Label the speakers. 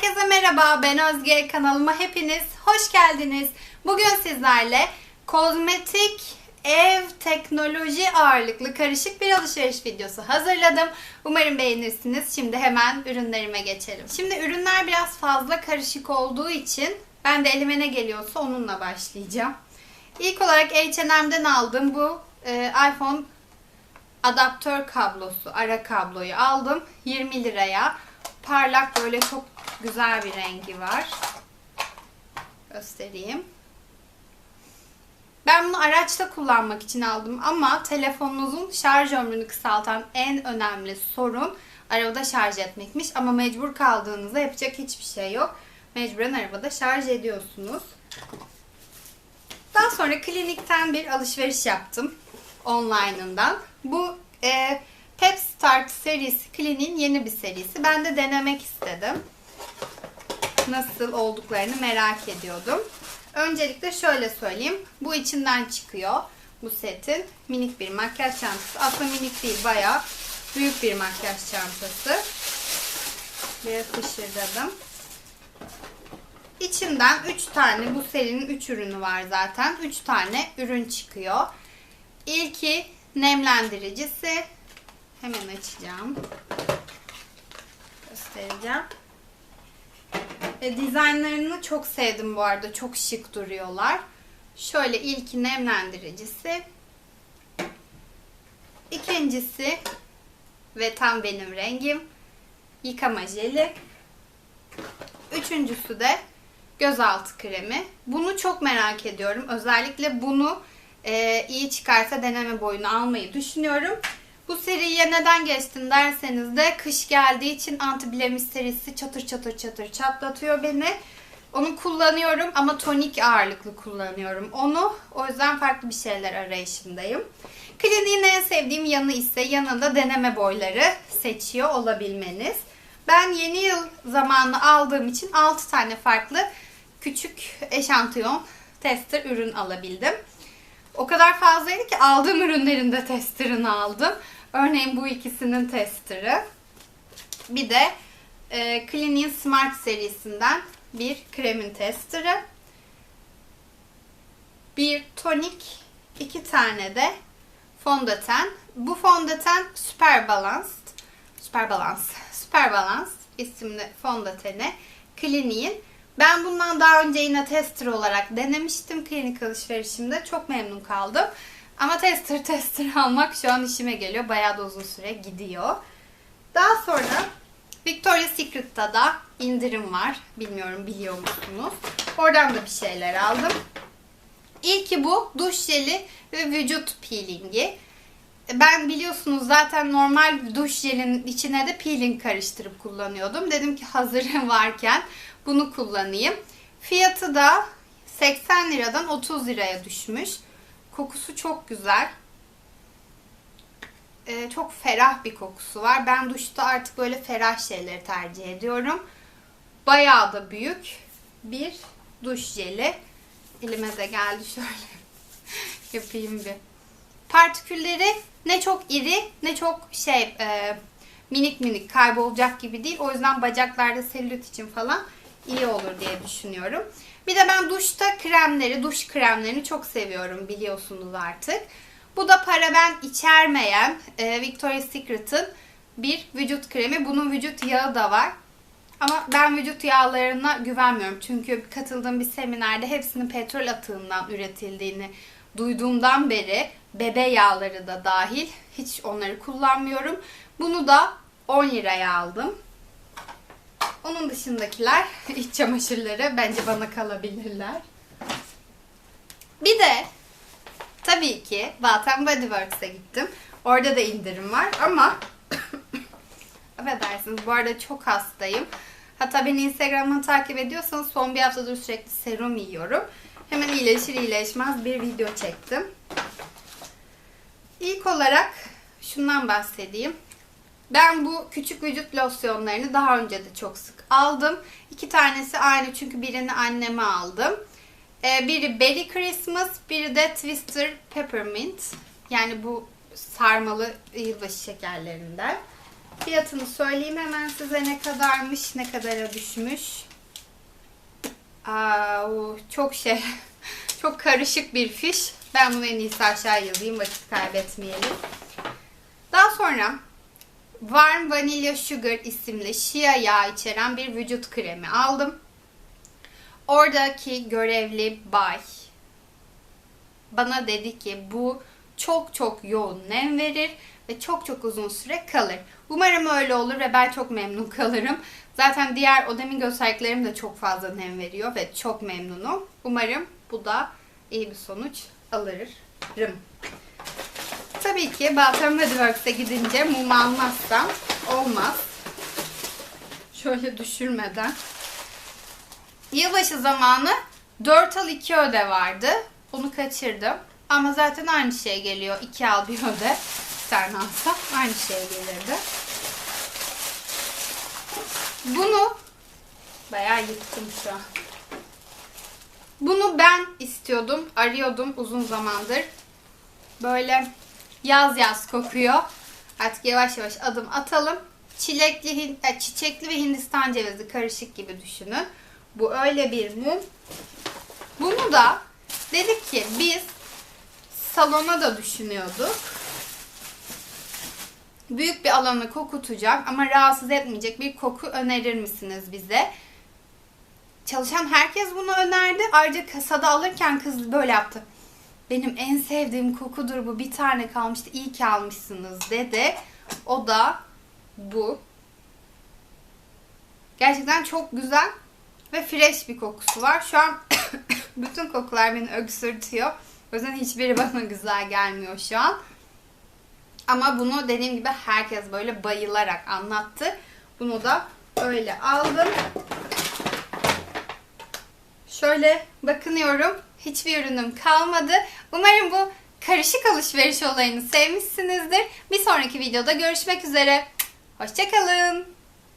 Speaker 1: Herkese merhaba, ben Özge. Kanalıma hepiniz hoş geldiniz. Bugün sizlerle kozmetik, ev, teknoloji ağırlıklı karışık bir alışveriş videosu hazırladım. Umarım beğenirsiniz. Şimdi hemen ürünlerime geçelim. Şimdi ürünler biraz fazla karışık olduğu için ben de elime ne geliyorsa onunla başlayacağım. İlk olarak H&M'den aldığım bu e, iPhone adaptör kablosu, ara kabloyu aldım. 20 liraya. Parlak böyle çok güzel bir rengi var. Göstereyim. Ben bunu araçta kullanmak için aldım ama telefonunuzun şarj ömrünü kısaltan en önemli sorun arabada şarj etmekmiş. Ama mecbur kaldığınızda yapacak hiçbir şey yok. Mecburen arabada şarj ediyorsunuz. Daha sonra klinikten bir alışveriş yaptım. Online'ından. Bu e, Pep Start serisi kliniğin yeni bir serisi. Ben de denemek istedim. Nasıl olduklarını merak ediyordum. Öncelikle şöyle söyleyeyim. Bu içinden çıkıyor. Bu setin minik bir makyaj çantası. Aslında minik değil bayağı büyük bir makyaj çantası. Biraz fışırdadım. İçinden 3 tane bu serinin 3 ürünü var zaten. 3 tane ürün çıkıyor. İlki nemlendiricisi. Hemen açacağım. Göstereceğim. E, dizaynlarını çok sevdim bu arada. Çok şık duruyorlar. Şöyle ilki nemlendiricisi. İkincisi ve tam benim rengim yıkama jeli. Üçüncüsü de gözaltı kremi. Bunu çok merak ediyorum. Özellikle bunu e, iyi çıkarsa deneme boyunu almayı düşünüyorum. Bu seriye neden geçtin derseniz de kış geldiği için anti serisi çatır çatır çatır çatlatıyor beni. Onu kullanıyorum ama tonik ağırlıklı kullanıyorum onu. O yüzden farklı bir şeyler arayışındayım. Kliniğin en sevdiğim yanı ise yanında deneme boyları seçiyor olabilmeniz. Ben yeni yıl zamanı aldığım için 6 tane farklı küçük eşantiyon tester ürün alabildim. O kadar fazlaydı ki aldığım ürünlerin de testerını aldım. Örneğin bu ikisinin testerı. Bir de e, Clinique Smart serisinden bir kremin testerı. Bir tonik, iki tane de fondöten. Bu fondöten Super Balanced. Super Balance. Super Balance isimli fondöteni Clinique'in. Ben bundan daha önce yine tester olarak denemiştim klinik alışverişimde. Çok memnun kaldım. Ama tester tester almak şu an işime geliyor. Bayağı da uzun süre gidiyor. Daha sonra Victoria's Secret'ta da indirim var. Bilmiyorum biliyor musunuz? Oradan da bir şeyler aldım. İlki bu duş jeli ve vücut peelingi. Ben biliyorsunuz zaten normal duş jelinin içine de peeling karıştırıp kullanıyordum. Dedim ki hazır varken bunu kullanayım. Fiyatı da 80 liradan 30 liraya düşmüş. Kokusu çok güzel. Ee, çok ferah bir kokusu var. Ben duşta artık böyle ferah şeyleri tercih ediyorum. Bayağı da büyük bir duş jeli. Elime de geldi şöyle. Yapayım bir. Partikülleri ne çok iri ne çok şey e, minik minik kaybolacak gibi değil. O yüzden bacaklarda selülit için falan iyi olur diye düşünüyorum. Bir de ben duşta kremleri, duş kremlerini çok seviyorum biliyorsunuz artık. Bu da paraben içermeyen e, Victoria's Secret'ın bir vücut kremi. Bunun vücut yağı da var. Ama ben vücut yağlarına güvenmiyorum. Çünkü katıldığım bir seminerde hepsinin petrol atığından üretildiğini duyduğumdan beri bebe yağları da dahil hiç onları kullanmıyorum. Bunu da 10 liraya aldım. Onun dışındakiler iç çamaşırları bence bana kalabilirler. Bir de tabii ki Bath Body Works'e gittim. Orada da indirim var ama affedersiniz bu arada çok hastayım. Hatta beni Instagram'dan takip ediyorsanız son bir haftadır sürekli serum yiyorum. Hemen iyileşir iyileşmez bir video çektim. İlk olarak şundan bahsedeyim. Ben bu küçük vücut losyonlarını daha önce de çok sık aldım. İki tanesi aynı çünkü birini anneme aldım. Ee, biri Berry Christmas, biri de Twister Peppermint. Yani bu sarmalı yılbaşı şekerlerinden. Fiyatını söyleyeyim hemen size ne kadarmış, ne kadara düşmüş. Aa, o çok şey, çok karışık bir fiş. Ben bunu en iyisi aşağı yazayım, vakit kaybetmeyelim. Daha sonra Warm Vanilla Sugar isimli şia yağı içeren bir vücut kremi aldım. Oradaki görevli bay bana dedi ki bu çok çok yoğun nem verir ve çok çok uzun süre kalır. Umarım öyle olur ve ben çok memnun kalırım. Zaten diğer o demin gösterdiklerim de çok fazla nem veriyor ve çok memnunum. Umarım bu da iyi bir sonuç alırım. Tabii ki Balkan Mediworks'e gidince mum almazsam olmaz. Şöyle düşürmeden. Yılbaşı zamanı 4 al 2 öde vardı. Onu kaçırdım. Ama zaten aynı şey geliyor. 2 al bir öde. Bir tane alsam aynı şey gelirdi. Bunu bayağı yıktım şu an. Bunu ben istiyordum. Arıyordum uzun zamandır. Böyle yaz yaz kokuyor. Artık yavaş yavaş adım atalım. Çilekli, çiçekli ve hindistan cevizi karışık gibi düşünün. Bu öyle bir mum. Bunu da dedik ki biz salona da düşünüyorduk. Büyük bir alanı kokutacak ama rahatsız etmeyecek bir koku önerir misiniz bize? Çalışan herkes bunu önerdi. Ayrıca kasada alırken kız böyle yaptı. Benim en sevdiğim kokudur bu. Bir tane kalmıştı. İyi ki almışsınız dedi. O da bu. Gerçekten çok güzel ve fresh bir kokusu var. Şu an bütün kokular beni öksürtüyor. O yüzden hiçbiri bana güzel gelmiyor şu an. Ama bunu dediğim gibi herkes böyle bayılarak anlattı. Bunu da öyle aldım. Şöyle bakınıyorum. Hiçbir ürünüm kalmadı. Umarım bu karışık alışveriş olayını sevmişsinizdir. Bir sonraki videoda görüşmek üzere. Hoşçakalın.